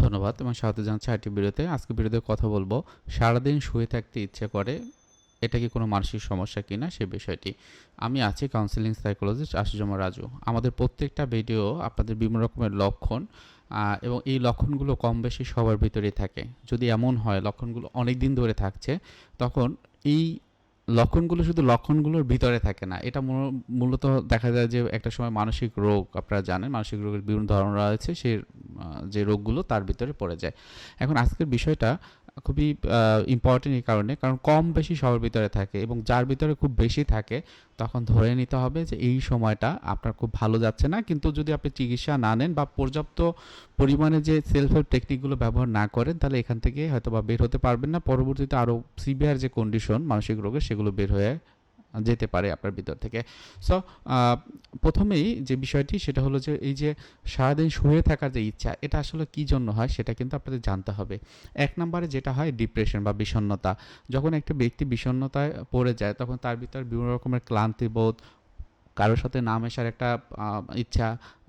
ধন্যবাদ এবং স্বাগত জানাচ্ছি আরেকটি ভিডিওতে। আজকে ভিডিওতে কথা বলব, সারাদিন শুয়ে থাকতে ইচ্ছে করে, এটা কি কোনো মানসিক সমস্যা কিনা সে বিষয়টি। আমি আছি কাউন্সিলিং সাইকোলজিস্ট আশুজমা রাজু। আমাদের প্রত্যেকটা ভিডিও আপনাদের বিভিন্ন রকমের লক্ষণ এবং এই লক্ষণগুলো কম বেশি সবার ভিতরেই থাকে। যদি এমন হয়, লক্ষণগুলো অনেক দিন ধরে থাকছে, তখন এই লক্ষণগুলো শুধু লক্ষণগুলোর ভিতরে থাকে না। এটা মূলত দেখা যায় যে একটা সময় মানসিক রোগ, আপনারা জানেন, মানসিক রোগের বিভিন্ন ধরন রয়েছে, সে যে রোগগুলো তার ভিতরে পড়ে যায়। এখন আজকের বিষয়টা খুবই ইম্পর্টেন্ট এই কারণে। কারণ কম বেশি সবার ভিতরে থাকে এবং যার ভিতরে খুব বেশি থাকে, তখন ধরে নিতে হবে যে এই সময়টা আপনার খুব ভালো যাচ্ছে না। কিন্তু যদি আপনি চিকিৎসা না নেন বা পর্যাপ্ত পরিমাণে যে সেলফ হেল্প টেকনিকগুলো ব্যবহার না করেন, তাহলে এখান থেকে হয়তো বা বের হতে পারবেন না। পরবর্তীতে আরও সিভিয়ার যে কন্ডিশন মানসিক রোগের, সেগুলো বের হয়ে যেতে পারে আপনার ভিতর থেকে। সো প্রথমেই যে বিষয়টি সেটা হলো যে এই যে সারাদিন শুয়ে থাকার যে ইচ্ছা, এটা আসলে কী জন্য হয় সেটা কিন্তু আপনাদের জানতে হবে। এক নম্বরে যেটা হয় ডিপ্রেশন বা বিষণ্ণতা। যখন একটা ব্যক্তি বিষণ্ণতায় পড়ে যায়, তখন তার ভিতর বিভিন্ন রকমের ক্লান্তিবোধ কারোর সাথে না মেশার একটা ইচ্ছা,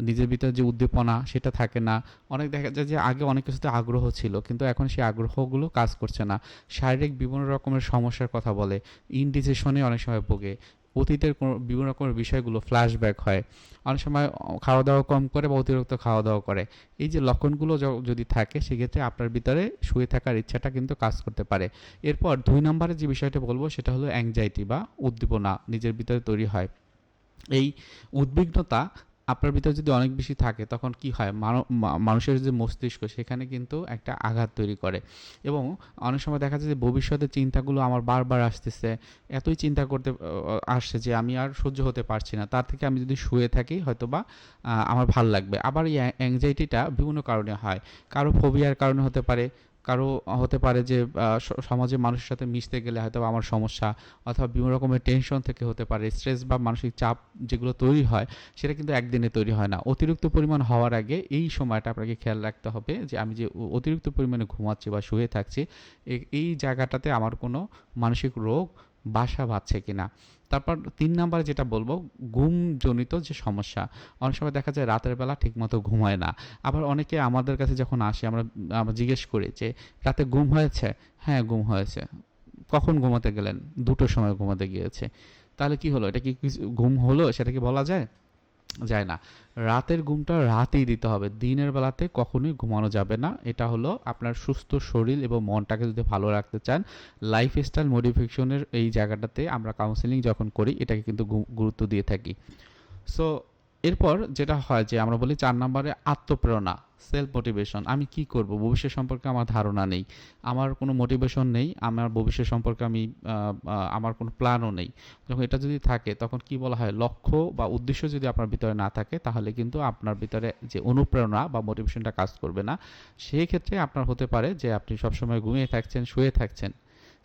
নিজের ভিতরে যে উদ্দীপনা সেটা থাকে না। অনেক দেখা যায় যে আগে অনেক কিছুতে আগ্রহ ছিল, কিন্তু এখন সেই আগ্রহগুলো কাজ করছে না। শারীরিক বিভিন্ন রকমের সমস্যার কথা বলে ইনডিসিশনে অনেক সময় ভোগে। অতীতের কোনো বিভিন্ন রকমের বিষয়গুলো ফ্ল্যাশব্যাক হয়। অনেক সময় খাওয়া দাওয়া কম করে বা অতিরিক্ত খাওয়া দাওয়া করে। এই যে লক্ষণগুলো যদি থাকে, সেক্ষেত্রে আপনার ভিতরে শুয়ে থাকার ইচ্ছাটা কিন্তু কাজ করতে পারে। এরপর দুই নম্বরে যে বিষয়টা বলব, সেটা হলো অ্যাংজাইটি বা উদ্দীপনা, নিজের ভিতরে তৈরি হয়। এই উদ্বিগ্নতা আপনার ভিতরে যদি অনেক বেশি থাকে, তখন কি হয়? মানুষের যে মস্তিষ্ক, সেখানে কিন্তু একটা আঘাত তৈরি করে। এবং অনেক সময় দেখা যায় যে ভবিষ্যতের চিন্তাগুলো আমার বারবার আসতেছে। এতই চিন্তা করতে আসছে যে আমি আর সহ্য হতে পারছি না। তার থেকে আমি যদি শুয়ে থাকি হয়তো বা আমার ভালো লাগবে। আবার এই অ্যাংজাইটিটা বিভিন্ন কারণে হয়। কারও ফোবিয়ার কারণে হতে পারে কারও হতে পারে যে সমাজে মানুষের সাথে মিশতে গেলে হয়তো আমার সমস্যা অথবা বিভিন্ন রকমের টেনশন থেকে হতে পারে স্ট্রেস বা মানসিক চাপ যেগুলো তৈরি হয়, সেটা কিন্তু একদিনে তৈরি হয় না। অতিরিক্ত পরিমাণ হওয়ার আগে এই সময়টা আপনাকে খেয়াল রাখতে হবে যে, আমি যে অতিরিক্ত পরিমাণে ঘুমাচ্ছি বা শুয়ে থাকছি এই জায়গাটাতে আমার কোনো মানসিক রোগ বাসা বাঁধছে কিনা। তারপর তিন নাম্বারে যেটা বলব, ঘুমজনিত যে সমস্যা, অনেক সময় দেখা যায় রাতের বেলা ঠিকমতো ঘুমায় না। আবার অনেকে আমাদের কাছে যখন আসে, আমরা আমরা জিজ্ঞেস করি যে, রাতে ঘুম হয়েছে? হ্যাঁ ঘুম হয়েছে। কখন ঘুমাতে গেলেন? দুটোর সময় ঘুমাতে গিয়েছে। তাহলে কি হলো? এটা কি ঘুম হলো? সেটা কি বলা যায়? যায় না। রাতের ঘুমটা রাতেই দিতে হবে। দিনের বেলাতে কখনোই ঘুমানো যাবে না। এটা হলো আপনার সুস্থ শরীর এবং মনটাকে যদি ভালো রাখতে চান লাইফস্টাইল মডিফিকেশনের এই জায়গাটাতে আমরা কাউন্সেলিং যখন করি, এটাকে কিন্তু গুরুত্ব দিয়ে থাকি। সো এরপর যেটা হয় যে আমরা বলি চার নম্বরে আত্মপ্রেরণা। সেলফ মোটিভেশন আমি কি করব? ভবিষ্যৎ সম্পর্কে আমার ধারণা নেই। আমার কোনো মোটিভেশন নেই, আমার ভবিষ্যৎ সম্পর্কে আমি আমার কোনো প্ল্যানও নেই। যখন এটা যদি থাকে, তখন কি বলা হয়? লক্ষ্য বা উদ্দেশ্য যদি আপনার ভিতরে না থাকে, তাহলে কিন্তু আপনার ভিতরে যে অনুপ্রেরণা বা মোটিভেশনটা কাজ করবে না। সেই ক্ষেত্রে আপনার হতে পারে যে আপনি সবসময় ঘুমিয়ে থাকছেন, শুয়ে থাকছেন।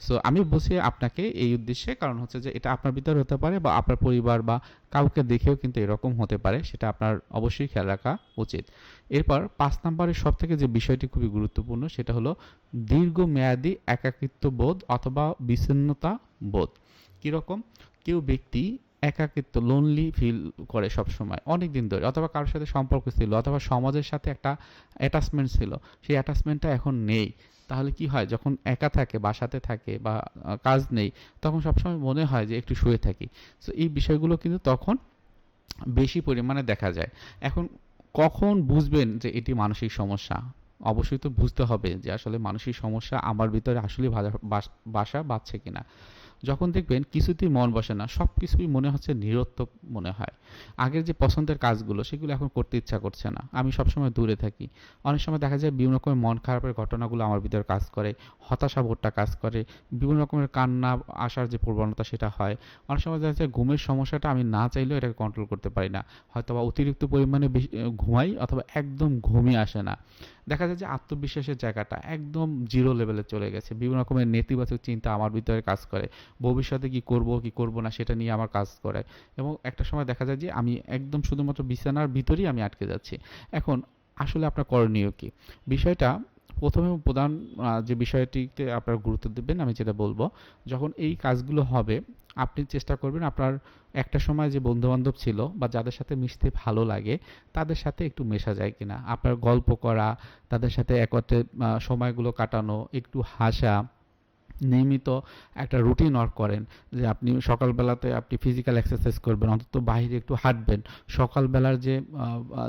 সো আমি বলছি আপনাকে এই উদ্দেশ্যে, কারণ হচ্ছে যে এটা আপনার ভিতরে হতে পারে বা আপনার পরিবার বা কাউকে দেখেও কিন্তু এরকম হতে পারে, সেটা আপনার অবশ্যই খেয়াল রাখা উচিত। এরপর পাঁচ নম্বরের সব থেকে যে বিষয়টি খুবই গুরুত্বপূর্ণ, সেটা হলো দীর্ঘমেয়াদী একাকিত্ব বোধ অথবা বিচ্ছিন্নতা বোধ। কীরকম? কেউ ব্যক্তি একাকিত্ব লোনলি ফিল করে সব সময় অনেক দিন ধরে, অথবা কারোর সাথে সম্পর্ক ছিল, অথবা সমাজের সাথে একটা অ্যাটাচমেন্ট ছিল, সেই অ্যাটাচমেন্টটা এখন নেই। তাহলে কি হয়? যখন একা থাকে, বাসাতে থাকে বা কাজ নেই, তখন সবসময় মনে হয় যে একটু শুয়ে থাকি। সো এই বিষয়গুলো কিন্তু তখন বেশি পরিমাণে দেখা যায়। এখন কখন বুঝবেন যে এটি মানসিক সমস্যা? অবশ্যই তো বুঝতে হবে যে আসলে মানসিক সমস্যা আমার ভিতরে আসলে বাসা বাঁধছে কিনা। যখন দেখবেন কিছুতেই মন বসে না সব কিছুই মনে হচ্ছে নিরর্থক মনে হয়। আগের যে পছন্দের কাজগুলো, সেগুলো এখন করতে ইচ্ছা করছে না। আমি সবসময় দূরে থাকি। অনেক সময় দেখা যায় বিভিন্ন রকমের মন খারাপের ঘটনাগুলো আমার ভিতরে কাজ করে, হতাশা বোধটা কাজ করে, বিভিন্ন রকমের কান্না আসার যে প্রবণতা সেটা হয়। অনেক সময় দেখা যায় ঘুমের সমস্যাটা আমি না চাইলেও এটাকে কন্ট্রোল করতে পারি না। হয়তো বা অতিরিক্ত পরিমাণে ঘুমাই অথবা একদম ঘুমই আসে না। দেখা যায় যে আত্মবিশ্বাসের জায়গাটা একদম জিরো লেভেলে চলে গেছে। বিভিন্ন রকমের নেতিবাচক চিন্তা আমার ভিতরে কাজ করে। ভবিষ্যতে কি করব কি করব না সেটা নিয়ে আমার কাজ করে। এবং একটা সময় দেখা যায় যে আমি একদম শুধুমাত্র বিছানার ভিতরেই আমি আটকে যাচ্ছি। এখন আসলে আপনার করণীয় কি? বিষয়টা প্রথমে প্রধান যে বিষয়টিতে আপনার গুরুত্ব দেবেন, আমি যেটা বলব, যখন এই কাজগুলো হবে, আপনি চেষ্টা করবেন আপনার একটা সময় যে বন্ধুবান্ধব ছিল বা যাদের সাথে মিশতে ভালো লাগে, তাদের সাথে একটু মেশা যায় কিনা। আপনার গল্প করা, তাদের সাথে একত্রে সময়গুলো কাটানো, একটু হাসা নিয়মিত একটা রুটিন ওয়ার্ক করেন, যে আপনি সকালবেলাতে আপনি ফিজিক্যাল এক্সারসাইজ করবেন, অন্তত বাইরে একটু হাঁটবেন। সকালবেলার যে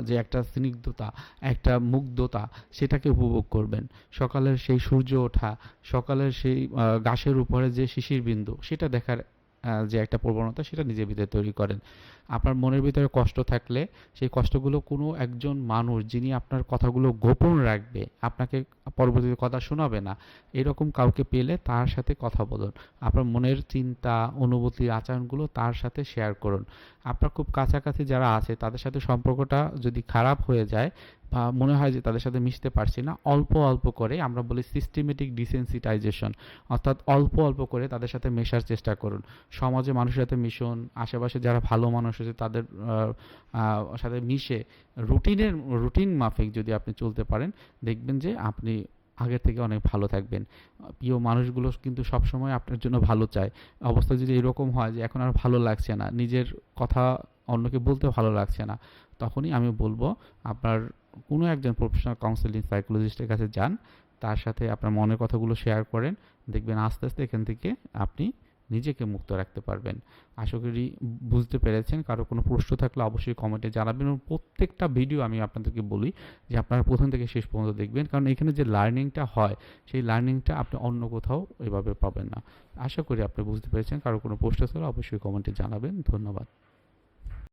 যে একটা স্নিগ্ধতা, একটা মুগ্ধতা, সেটাকে উপভোগ করবেন। সকালের সেই সূর্য ওঠা, সকালের সেই গাছের উপরে যে শিশির বিন্দু সেটা দেখার যে একটা প্রবণতা, সেটা নিজের ভিতরে তৈরি করেন। আপনার মনের ভিতরে কষ্ট থাকলে সেই কষ্টগুলো কোনো একজন মানুষ যিনি আপনার কথাগুলো গোপন রাখবে, আপনাকে পরবর্তীতে কথা শোনাবে না, এরকম কাউকে পেলে তার সাথে কথা বলুন। আপনার মনের চিন্তা অনুভূতি আচরণগুলো তার সাথে শেয়ার করুন। আপনার খুব কাছাকাছি যারা আছে, তাদের সাথে সম্পর্কটা যদি খারাপ হয়ে যায় বা মনে হয় যে তাদের সাথে মিশতে পারছি না, অল্প অল্প করে আমরা বলি সিস্টেমেটিক ডিসেন্সিটাইজেশন অর্থাৎ অল্প অল্প করে তাদের সাথে মেশার চেষ্টা করুন। সমাজে মানুষের সাথে মিশুন, আশেপাশে যারা ভালো মানুষ আছে তাদের সাথে মিশে রুটিনের, রুটিন মাফিক যদি আপনি চলতে পারেন, দেখবেন যে আপনি আগের থেকে অনেক ভালো থাকবেন। প্রিয় মানুষগুলো কিন্তু সবসময় আপনার জন্য ভালো চায়। অবস্থা যদি এরকম হয় যে এখন আর ভালো লাগছে না, নিজের কথা অন্যকে বলতে ভালো লাগছে না, তখনই আমি বলব আপনার কোনো একজন প্রফেশনাল কাউন্সিলিং সাইকোলজিস্টের কাছে যান, তার সাথে আপনার মনের কথাগুলো শেয়ার করেন, দেখবেন আস্তে আস্তে এখান থেকে আপনি নিজেকে মুক্ত রাখতে পারবেন। আশা করি বুঝতে পেরেছেন। কারও কোনো প্রশ্ন থাকলে অবশ্যই কমেন্টে জানাবেন এবং প্রত্যেকটা ভিডিও আমি আপনাদেরকে বলি যে আপনারা প্রথম থেকে শেষ পর্যন্ত দেখবেন। কারণ এখানে যে লার্নিংটা হয়, সেই লার্নিংটা আপনি অন্য কোথাও এভাবে পাবেন না। আশা করি আপনি বুঝতে পেরেছেন। কারও কোনো প্রশ্ন থাকলে অবশ্যই কমেন্টে জানাবেন। ধন্যবাদ।